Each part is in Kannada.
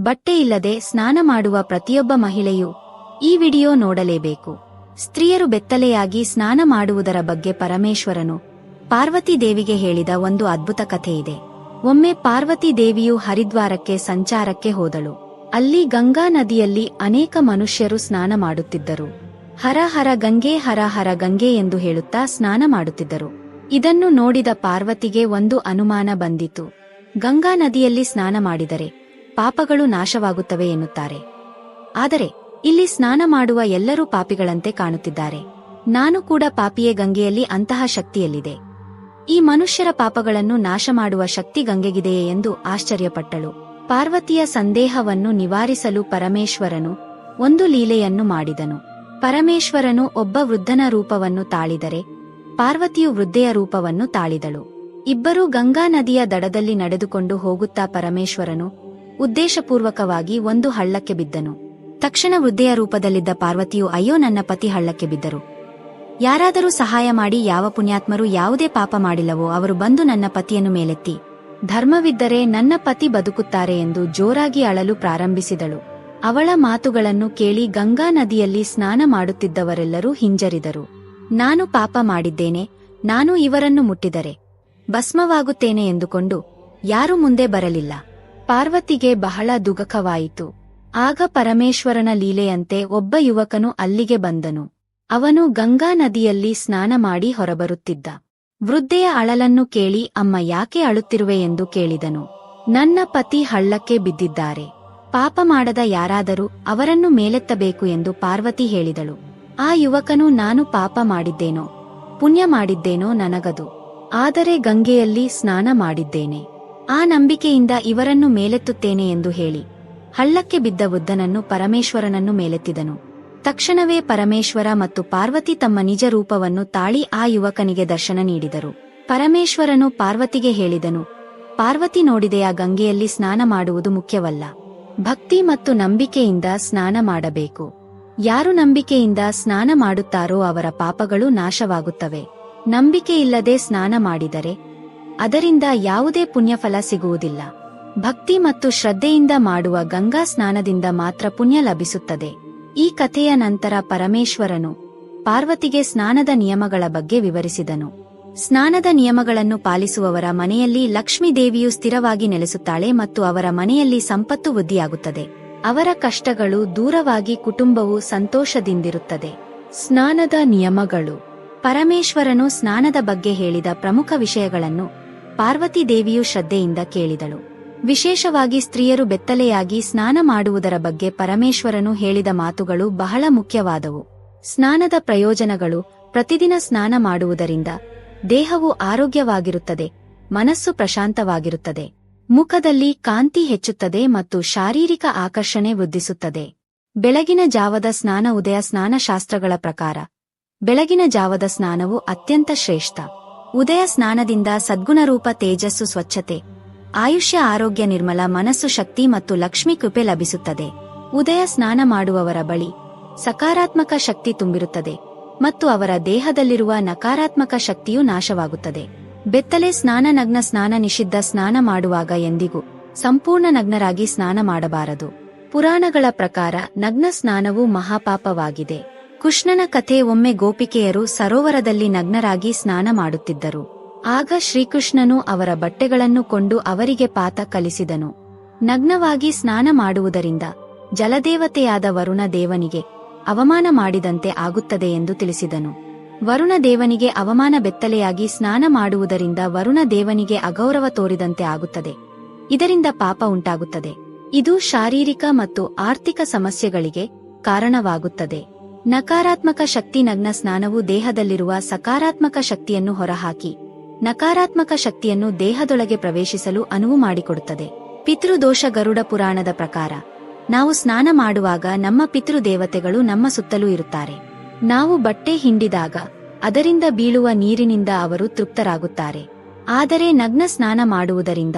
ಬಟ್ಟೆ ಇಲ್ಲದೆ ಸ್ನಾನ ಮಾಡುವ ಪ್ರತಿಯೊಬ್ಬ ಮಹಿಳೆಯೂ ಈ ವಿಡಿಯೋ ನೋಡಲೇಬೇಕು. ಸ್ತ್ರೀಯರು ಬೆತ್ತಲೆಯಾಗಿ ಸ್ನಾನ ಮಾಡುವುದರ ಬಗ್ಗೆ ಪರಮೇಶ್ವರನು ಪಾರ್ವತಿ ದೇವಿಗೆ ಹೇಳಿದ ಒಂದು ಅದ್ಭುತ ಕಥೆಯಿದೆ. ಒಮ್ಮೆ ಪಾರ್ವತಿ ದೇವಿಯು ಹರಿದ್ವಾರಕ್ಕೆ ಸಂಚಾರಕ್ಕೆ ಹೋದಳು. ಅಲ್ಲಿ ಗಂಗಾ ನದಿಯಲ್ಲಿ ಅನೇಕ ಮನುಷ್ಯರು ಸ್ನಾನ ಮಾಡುತ್ತಿದ್ದರು. ಹರ ಹರ ಗಂಗೆ ಹರ ಹರ ಗಂಗೆ ಎಂದು ಹೇಳುತ್ತಾ ಸ್ನಾನ ಮಾಡುತ್ತಿದ್ದರು. ಇದನ್ನು ನೋಡಿದ ಪಾರ್ವತಿಗೆ ಒಂದು ಅನುಮಾನ ಬಂದಿತು. ಗಂಗಾ ನದಿಯಲ್ಲಿ ಸ್ನಾನ ಮಾಡಿದರೆ ಪಾಪಗಳು ನಾಶವಾಗುತ್ತವೆ ಎನ್ನುತ್ತಾರೆ. ಆದರೆ, ಇಲ್ಲಿ ಸ್ನಾನ ಮಾಡುವ ಎಲ್ಲರೂ ಪಾಪಿಗಳಂತೆ ಕಾಣುತ್ತಿದ್ದಾರೆ. ನಾನು ಕೂಡ ಪಾಪಿಯೇ ಗಂಗೆಯಲ್ಲಿ ಅಂತಹ ಶಕ್ತಿಯಲ್ಲಿದೆ. ಈ ಮನುಷ್ಯರ ಪಾಪಗಳನ್ನು ನಾಶ ಮಾಡುವ ಶಕ್ತಿ ಗಂಗೆಗಿದೆಯೇ ಎಂದು ಆಶ್ಚರ್ಯಪಟ್ಟಳು. ಪಾರ್ವತಿಯ ಸಂದೇಹವನ್ನು ನಿವಾರಿಸಲು ಪರಮೇಶ್ವರನು ಒಂದು ಲೀಲೆಯನ್ನು ಮಾಡಿದನು. ಪರಮೇಶ್ವರನು ಒಬ್ಬ ವೃದ್ಧನ ರೂಪವನ್ನು ತಾಳಿದರೆ, ಪಾರ್ವತಿಯು ವೃದ್ಧೆಯ ರೂಪವನ್ನು ತಾಳಿದಳು. ಇಬ್ಬರೂ ಗಂಗಾ ನದಿಯ ದಡದಲ್ಲಿ ನಡೆದುಕೊಂಡು ಹೋಗುತ್ತಾ ಪರಮೇಶ್ವರನು ಉದ್ದೇಶಪೂರ್ವಕವಾಗಿ ಒಂದು ಹಳ್ಳಕ್ಕೆ ಬಿದ್ದನು. ತಕ್ಷಣ ವೃದ್ಧೆಯ ರೂಪದಲ್ಲಿದ್ದ ಪಾರ್ವತಿಯು, ಅಯ್ಯೋ, ನನ್ನ ಪತಿ ಹಳ್ಳಕ್ಕೆ ಬಿದ್ದರು. ಯಾರಾದರೂ ಸಹಾಯ ಮಾಡಿ, ಯಾವ ಪುಣ್ಯಾತ್ಮರು ಯಾವುದೇ ಪಾಪ ಮಾಡಿಲ್ಲವೋ, ಅವರು ಬಂದು ನನ್ನ ಪತಿಯನ್ನು ಮೇಲೆತ್ತಿ. ಧರ್ಮವಿದ್ದರೆ ನನ್ನ ಪತಿ ಬದುಕುತ್ತಾರೆ ಎಂದು ಜೋರಾಗಿ ಅಳಲು ಪ್ರಾರಂಭಿಸಿದಳು. ಅವಳ ಮಾತುಗಳನ್ನು ಕೇಳಿ ಗಂಗಾ ನದಿಯಲ್ಲಿ ಸ್ನಾನ ಮಾಡುತ್ತಿದ್ದವರೆಲ್ಲರೂ ಹಿಂಜರಿದರು. ನಾನು ಪಾಪ ಮಾಡಿದ್ದೇನೆ, ನಾನು ಇವರನ್ನು ಮುಟ್ಟಿದರೆ. ಭಸ್ಮವಾಗುತ್ತೇನೆ ಎಂದುಕೊಂಡು ಯಾರೂ ಮುಂದೆ ಬರಲಿಲ್ಲ. ಪಾರ್ವತಿಗೆ ಬಹಳ ದುಗಕವಾಯಿತು ಆಗ ಪರಮೇಶ್ವರನ ಲೀಲೆಯಂತೆ ಒಬ್ಬ ಯುವಕನು ಅಲ್ಲಿಗೆ ಬಂದನು. ಅವನು ಗಂಗಾ ನದಿಯಲ್ಲಿ ಸ್ನಾನ ಮಾಡಿ ಹೊರಬರುತ್ತಿದ್ದ. ವೃದ್ಧೆಯ ಅಳಲನ್ನು ಕೇಳಿ, ಅಮ್ಮ, ಯಾಕೆ ಅಳುತ್ತಿರುವೆ? ಎಂದು ಕೇಳಿದನು. ನನ್ನ ಪತಿ ಹಳ್ಳಕ್ಕೆ ಬಿದ್ದಿದ್ದಾರೆ. ಪಾಪ ಮಾಡದ ಯಾರಾದರೂ ಅವರನ್ನು ಮೇಲೆತ್ತಬೇಕು ಎಂದು ಪಾರ್ವತಿ ಹೇಳಿದಳು. ಆ ಯುವಕನು, ನಾನು ಪಾಪ ಮಾಡಿದ್ದೇನೋ, ಪುಣ್ಯ ಮಾಡಿದ್ದೇನೋ ನನಗದು. ಆದರೆ ಗಂಗೆಯಲ್ಲಿ ಸ್ನಾನ ಮಾಡಿದ್ದೇನೆ. ಆ ನಂಬಿಕೆಯಿಂದ ಇವರನ್ನು ಮೇಲೆತ್ತುತ್ತೇನೆ ಎಂದು ಹೇಳಿ. ಹಳ್ಳಕ್ಕೆ ಬಿದ್ದ ಬುದ್ಧನನ್ನು ಪರಮೇಶ್ವರನನ್ನು ಮೇಲೆತ್ತಿದನು. ತಕ್ಷಣವೇ ಪರಮೇಶ್ವರ ಮತ್ತು ಪಾರ್ವತಿ ತಮ್ಮ ನಿಜ ರೂಪವನ್ನು ತಾಳಿ ಆ ಯುವಕನಿಗೆ ದರ್ಶನ ನೀಡಿದರು. ಪರಮೇಶ್ವರನು ಪಾರ್ವತಿಗೆ ಹೇಳಿದನು, ಪಾರ್ವತಿ ನೋಡಿದೆಯ, ಗಂಗೆಯಲ್ಲಿ ಸ್ನಾನ ಮಾಡುವುದು ಮುಖ್ಯವಲ್ಲ. ಭಕ್ತಿ ಮತ್ತು ನಂಬಿಕೆಯಿಂದ ಸ್ನಾನ ಮಾಡಬೇಕು. ಯಾರು ನಂಬಿಕೆಯಿಂದ ಸ್ನಾನ ಮಾಡುತ್ತಾರೋ ಅವರ ಪಾಪಗಳು ನಾಶವಾಗುತ್ತವೆ. ನಂಬಿಕೆಯಿಲ್ಲದೆ ಸ್ನಾನ ಮಾಡಿದರೆ ಅದರಿಂದ ಯಾವುದೇ ಪುಣ್ಯಫಲ ಸಿಗುವುದಿಲ್ಲ. ಭಕ್ತಿ ಮತ್ತು ಶ್ರದ್ಧೆಯಿಂದ ಮಾಡುವ ಗಂಗಾ ಸ್ನಾನದಿಂದ ಮಾತ್ರ ಪುಣ್ಯ ಲಭಿಸುತ್ತದೆ. ಈ ಕಥೆಯ ನಂತರ ಪರಮೇಶ್ವರನು ಪಾರ್ವತಿಗೆ ಸ್ನಾನದ ನಿಯಮಗಳ ಬಗ್ಗೆ ವಿವರಿಸಿದನು. ಸ್ನಾನದ ನಿಯಮಗಳನ್ನು ಪಾಲಿಸುವವರ ಮನೆಯಲ್ಲಿ ಲಕ್ಷ್ಮೀದೇವಿಯು ಸ್ಥಿರವಾಗಿ ನೆಲೆಸುತ್ತಾಳೆ ಮತ್ತು ಅವರ ಮನೆಯಲ್ಲಿ ಸಂಪತ್ತು ವೃದ್ಧಿಯಾಗುತ್ತದೆ. ಅವರ ಕಷ್ಟಗಳು ದೂರವಾಗಿ ಕುಟುಂಬವು ಸಂತೋಷದಿಂದಿರುತ್ತದೆ. ಸ್ನಾನದ ನಿಯಮಗಳು. ಪರಮೇಶ್ವರನು ಸ್ನಾನದ ಬಗ್ಗೆ ಹೇಳಿದ ಪ್ರಮುಖ ವಿಷಯಗಳನ್ನು ಪಾರ್ವತಿ ದೇವಿಯು ಶ್ರದ್ಧೆಯಿಂದ ಕೇಳಿದಳು. ವಿಶೇಷವಾಗಿ ಸ್ತ್ರೀಯರು ಬೆತ್ತಲೆಯಾಗಿ ಸ್ನಾನ ಮಾಡುವುದರ ಬಗ್ಗೆ ಪರಮೇಶ್ವರನು ಹೇಳಿದ ಮಾತುಗಳು ಬಹಳ ಮುಖ್ಯವಾದವು. ಸ್ನಾನದ ಪ್ರಯೋಜನಗಳು, ಪ್ರತಿದಿನ ಸ್ನಾನ ಮಾಡುವುದರಿಂದ ದೇಹವು ಆರೋಗ್ಯವಾಗಿರುತ್ತದೆ, ಮನಸ್ಸು ಪ್ರಶಾಂತವಾಗಿರುತ್ತದೆ, ಮುಖದಲ್ಲಿ ಕಾಂತಿ ಹೆಚ್ಚುತ್ತದೆ ಮತ್ತು ಶಾರೀರಿಕ ಆಕರ್ಷಣೆ ವೃದ್ಧಿಸುತ್ತದೆ. ಬೆಳಗಿನ ಜಾವದ ಸ್ನಾನ ಉದಯ ಸ್ನಾನಶಾಸ್ತ್ರಗಳ ಪ್ರಕಾರ, ಬೆಳಗಿನ ಜಾವದ ಸ್ನಾನವು ಅತ್ಯಂತ ಶ್ರೇಷ್ಠ. ಉದಯ ಸ್ನಾನದಿಂದ ಸದ್ಗುಣರೂಪ ತೇಜಸ್ಸು ಸ್ವಚ್ಛತೆ. ಆಯುಷ್ಯ ಆರೋಗ್ಯ ನಿರ್ಮಲ ಮನಸ್ಸು ಶಕ್ತಿ ಮತ್ತು ಲಕ್ಷ್ಮಿ ಕೃಪೆ ಲಭಿಸುತ್ತದೆ. ಉದಯ ಸ್ನಾನ ಮಾಡುವವರ ಬಳಿ ಸಕಾರಾತ್ಮಕ ಶಕ್ತಿ ತುಂಬಿರುತ್ತದೆ ಮತ್ತು ಅವರ ದೇಹದಲ್ಲಿರುವ ನಕಾರಾತ್ಮಕ ಶಕ್ತಿಯು ನಾಶವಾಗುತ್ತದೆ. ಬೆತ್ತಲೆ ಸ್ನಾನ ನಗ್ನ ಸ್ನಾನ ನಿಷಿದ್ಧ ಸ್ನಾನ ಮಾಡುವಾಗ ಎಂದಿಗೂ ಸಂಪೂರ್ಣ ನಗ್ನರಾಗಿ ಸ್ನಾನ ಮಾಡಬಾರದು. ಪುರಾಣಗಳ ಪ್ರಕಾರ ನಗ್ನ ಸ್ನಾನವು ಮಹಾಪಾಪವಾಗಿದೆ. ಕೃಷ್ಣನ ಕಥೆ ಒಮ್ಮೆ ಗೋಪಿಕೆಯರು ಸರೋವರದಲ್ಲಿ ನಗ್ನರಾಗಿ ಸ್ನಾನ ಮಾಡುತ್ತಿದ್ದರು. ಆಗ ಶ್ರೀಕೃಷ್ಣನು ಅವರ ಬಟ್ಟೆಗಳನ್ನು ಕೊಂಡು ಅವರಿಗೆ ಪಾತ ಕಲಿಸಿದನು. ನಗ್ನವಾಗಿ ಸ್ನಾನ ಮಾಡುವುದರಿಂದ ಜಲದೇವತೆಯಾದ ವರುಣ ದೇವನಿಗೆ ಅವಮಾನ ಮಾಡಿದಂತೆ ಆಗುತ್ತದೆ ಎಂದು ತಿಳಿಸಿದನು. ವರುಣ ದೇವನಿಗೆ ಅವಮಾನ ಬೆತ್ತಲೆಯಾಗಿ ಸ್ನಾನ ಮಾಡುವುದರಿಂದ ವರುಣ ದೇವನಿಗೆ ಅಗೌರವ ತೋರಿದಂತೆ ಆಗುತ್ತದೆ. ಇದರಿಂದ ಪಾಪ ಉಂಟಾಗುತ್ತದೆ. ಇದು ಶಾರೀರಿಕ ಮತ್ತು ಆರ್ಥಿಕ ಸಮಸ್ಯೆಗಳಿಗೆ ಕಾರಣವಾಗುತ್ತದೆ. ನಕಾರಾತ್ಮಕ ಶಕ್ತಿ ನಗ್ನ ಸ್ನಾನವು ದೇಹದಲ್ಲಿರುವ ಸಕಾರಾತ್ಮಕ ಶಕ್ತಿಯನ್ನು ಹೊರಹಾಕಿ, ನಕಾರಾತ್ಮಕ ಶಕ್ತಿಯನ್ನು ದೇಹದೊಳಗೆ ಪ್ರವೇಶಿಸಲು ಅನುವು ಮಾಡಿಕೊಡುತ್ತದೆ. ಪಿತೃದೋಷ ಗರುಡ ಪುರಾಣದ ಪ್ರಕಾರ, ನಾವು ಸ್ನಾನ ಮಾಡುವಾಗ ನಮ್ಮ ಪಿತೃದೇವತೆಗಳು ನಮ್ಮ ಸುತ್ತಲೂ ಇರುತ್ತಾರೆ. ನಾವು ಬಟ್ಟೆ ಹಿಂಡಿದಾಗ, ಅದರಿಂದ ಬೀಳುವ ನೀರಿನಿಂದ ಅವರು ತೃಪ್ತರಾಗುತ್ತಾರೆ. ಆದರೆ ನಗ್ನ ಸ್ನಾನ ಮಾಡುವುದರಿಂದ,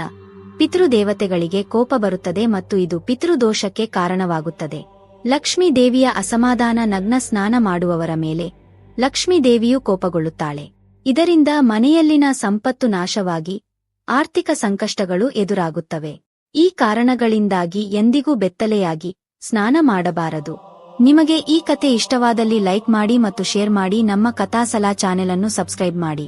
ಪಿತೃದೇವತೆಗಳಿಗೆ ಕೋಪ ಬರುತ್ತದೆ ಮತ್ತು ಇದು ಪಿತೃದೋಷಕ್ಕೆ ಕಾರಣವಾಗುತ್ತದೆ. ಲಕ್ಷ್ಮೀ ದೇವಿಯ ಅಸಮಾಧಾನ ನಗ್ನ ಸ್ನಾನ ಮಾಡುವವರ ಮೇಲೆ ಲಕ್ಷ್ಮೀ ದೇವಿಯು ಕೋಪಗೊಳ್ಳುತ್ತಾಳೆ. ಇದರಿಂದ ಮನೆಯಲ್ಲಿನ ಸಂಪತ್ತು ನಾಶವಾಗಿ ಆರ್ಥಿಕ ಸಂಕಷ್ಟಗಳು ಎದುರಾಗುತ್ತವೆ. ಈ ಕಾರಣಗಳಿಂದಾಗಿ ಎಂದಿಗೂ ಬೆತ್ತಲೆಯಾಗಿ ಸ್ನಾನ ಮಾಡಬಾರದು. ನಿಮಗೆ ಈ ಕತೆ ಇಷ್ಟವಾದಲ್ಲಿ ಲೈಕ್ ಮಾಡಿ ಮತ್ತು ಶೇರ್ ಮಾಡಿ ನಮ್ಮ ಕಥಾಸಲಾ ಚಾನೆಲ್ ಅನ್ನು ಸಬ್ಸ್ಕ್ರೈಬ್ ಮಾಡಿ.